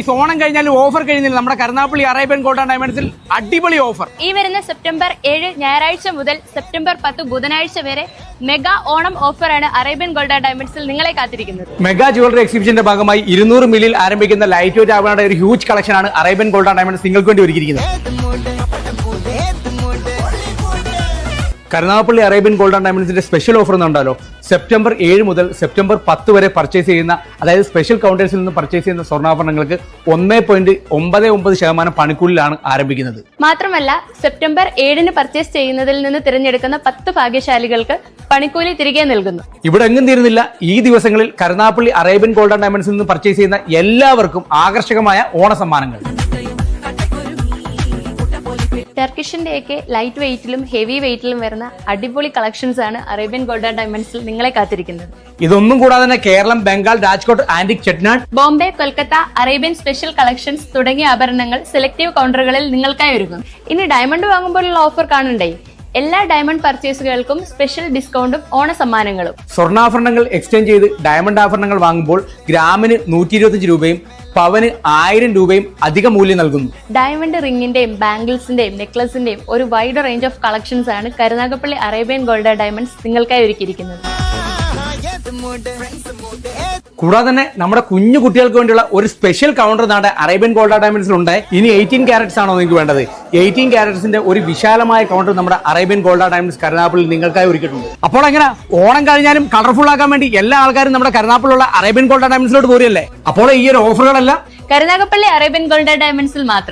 ഈ ഓണം കഴിഞ്ഞാൽ ഓഫർ കഴിഞ്ഞില്ല നമ്മുടെ കരുനാപ്പള്ളി അറേബ്യൻ ഗോൾഡ് ഡയമണ്ട്സിൽ അടിപൊളി ഓഫർ. ഈ വരുന്ന സെപ്റ്റംബർ ഏഴ് ഞായറാഴ്ച മുതൽ സെപ്റ്റംബർ പത്ത് ബുധനാഴ്ച വരെ മെഗാ ഓണം ഓഫറാണ് അറേബ്യൻ ഗോൾഡ് ആൻഡ് ഡയമണ്ട്സിൽ നിങ്ങളെ കാത്തിരിക്കുന്നത്. മെഗാ ജുവലറി എക്സിബിഷന്റെ ഭാഗമായി ഇരുന്നൂറ് മില്ലിൽ ആരംഭിക്കുന്ന ലൈറ്റ് വെയിറ്റ് ആവാനുള്ള ഒരു ഹ്യൂജ് കളക്ഷനാണ് ആണ് അറേബ്യൻ ഗോൾഡ് ആൻഡ് ഡയമണ്ട്സ് നിങ്ങൾക്ക് വേണ്ടി ഒരുക്കിയിരിക്കുന്നത്. കരുനാഗപ്പള്ളി അറേബ്യൻ ഗോൾഡ് ആൻഡ് ഡയമണ്ട്സിന്റെ സ്പെഷ്യൽ ഓഫർ എന്നുണ്ടല്ലോ സെപ്റ്റംബർ ഏഴ് മുതൽ സെപ്റ്റംബർ പത്ത് വരെ പർച്ചേസ് ചെയ്യുന്ന അതായത് സ്പെഷ്യൽ കൗണ്ടേഴ്സിൽ നിന്ന് പർച്ചേസ് ചെയ്യുന്ന സ്വർണാഭരണങ്ങൾക്ക് ഒന്നേ പോയിന്റ് ഒമ്പത് ഒമ്പത് ശതമാനം പണിക്കൂലിലാണ് ആരംഭിക്കുന്നത്. മാത്രമല്ല സെപ്റ്റംബർ ഏഴിന് പർച്ചേസ് ചെയ്യുന്നതിൽ നിന്ന് തിരഞ്ഞെടുക്കുന്ന പത്ത് ഭാഗ്യശാലികൾക്ക് പണിക്കൂലി തിരികെ നൽകുന്നു. ഇവിടെ എങ്ങും തീരുന്നില്ല. ഈ ദിവസങ്ങളിൽ കരുനാഗപ്പള്ളി അറേബ്യൻ ഗോൾഡ് ആൻഡ് ഡയമണ്ട്സിൽ നിന്ന് പർച്ചേസ് ചെയ്യുന്ന എല്ലാവർക്കും ആകർഷകമായ ഓണ സമ്മാനങ്ങൾ ടർക്കിഷിന്റെ ഒക്കെ ലൈറ്റ് വെയിറ്റിലും ഹെവി വെയിറ്റിലും വരുന്ന അടിപൊളി കളക്ഷൻസ് ആണ് അറേബ്യൻ ഗോൾഡ് ആൻഡ് ഡയമണ്ട്സിൽ നിങ്ങളെ കാത്തിരിക്കുന്നത്. ഇതൊന്നും കൂടാതെ തന്നെ Keralam Bengal Rajkot antique Chettinad Bombay Kolkata Arabian special collections തുടങ്ങിയ ആഭരണങ്ങൾ സെലക്ടീവ് കൗണ്ടറുകളിൽ നിങ്ങൾക്കായി ഒരുക്കും ഇനി ഡയമണ്ട് വാങ്ങുമ്പോഴുള്ള ഓഫർ കാണണ്ടേ? എല്ലാ ഡയമണ്ട് പർച്ചേസുകൾക്കും സ്പെഷ്യൽ ഡിസ്കൗണ്ടും ഓണ സമ്മാനങ്ങളും സ്വർണാഭരണങ്ങൾ എക്സ്ചേഞ്ച് ചെയ്ത് ഡയമണ്ട് ആഭരണങ്ങൾ വാങ്ങുമ്പോൾ ഗ്രാമിന് നൂറ്റി ഇരുപത്തിയഞ്ച് രൂപയും പവന് ആയിരം രൂപയും അധിക മൂല്യം നൽകുന്നു. ഡയമണ്ട് റിംഗിന്റെയും ബാംഗിൾസിന്റെയും നെക്ലസിന്റെയും ഒരു വൈഡ് റേഞ്ച് ഓഫ് കളക്ഷൻസ് ആണ് കരുനാഗപ്പള്ളി അറേബ്യൻ ഗോൾഡ് ഡയമണ്ട്സ് നിങ്ങൾക്കായി ഒരുക്കിയിരിക്കുന്നത്. കൂടാതെ തന്നെ നമ്മുടെ കുഞ്ഞു കുട്ടികൾക്ക് വേണ്ടിയുള്ള ഒരു സ്പെഷ്യൽ കൗണ്ടർ നാട് അറേബ്യൻ ഗോൾഡ് ഡയമണ്ട്സിൽ ഉണ്ട്. ഇനി എയ്റ്റീൻ ക്യാരറ്റ്സ് ആണോ നിങ്ങൾക്ക് വേണ്ടത്? എയ്റ്റീൻ ക്യാരറ്റ്സിന്റെ ഒരു വിശാലമായ കൗണ്ടർ നമ്മുടെ അറേബ്യൻ ഗോൾഡ് ഡയമണ്ട്സ് കരുനാപ്പിളിൽ നിങ്ങൾക്കായി ഒരുക്കിയിട്ടുണ്ട്. അപ്പോൾ എങ്ങനെ ഓണം കഴിഞ്ഞാലും കളർഫുൾ ആക്കാൻ വേണ്ടി എല്ലാ ആൾക്കാരും നമ്മുടെ കരുനാപ്പിലുള്ള അറേബ്യൻ ഗോൾഡ് ഡയമണ്ട്സിലോട്ട് പോരല്ലേ അപ്പോൾ ഈ ഒരു ഓഫറുകളെല്ലാം കരുനാഗപ്പള്ളി അറേബ്യൻ ഗോൾഡ് ഡയമണ്ട്സിൽ മാത്രം.